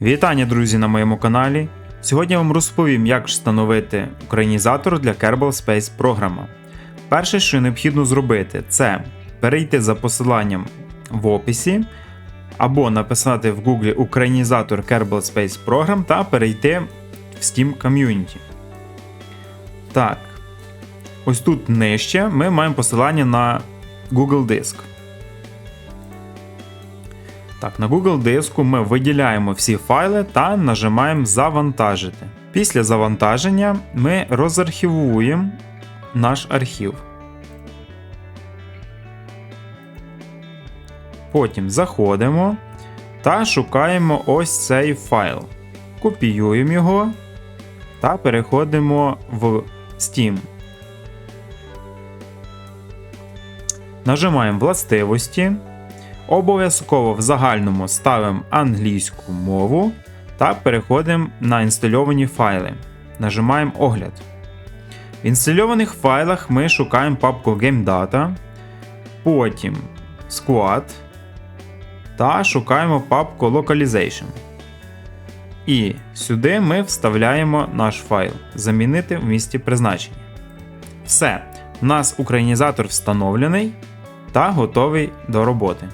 Вітання, друзі, на моєму каналі. Сьогодні я вам розповім, як встановити українізатор для Kerbal Space програма. Перше, що необхідно зробити, це перейти за посиланням в описі або написати в Google Українізатор Kerbal Space Program та перейти в Steam Community. Так, ось тут нижче ми маємо посилання на Google Диск. Так, на Google диску ми виділяємо всі файли та нажимаємо Завантажити. Після завантаження ми розархівуємо наш архів. Потім заходимо та шукаємо ось цей файл. Копіюємо його та переходимо в Steam. Нажимаємо властивості. Обов'язково в загальному ставимо англійську мову та переходимо на інстальовані файли. Нажимаємо Огляд. В інстальованих файлах ми шукаємо папку GameData, потім Squad та шукаємо папку Localization. І сюди ми вставляємо наш файл Замінити в місці призначення. Все, у нас українізатор встановлений та готовий до роботи.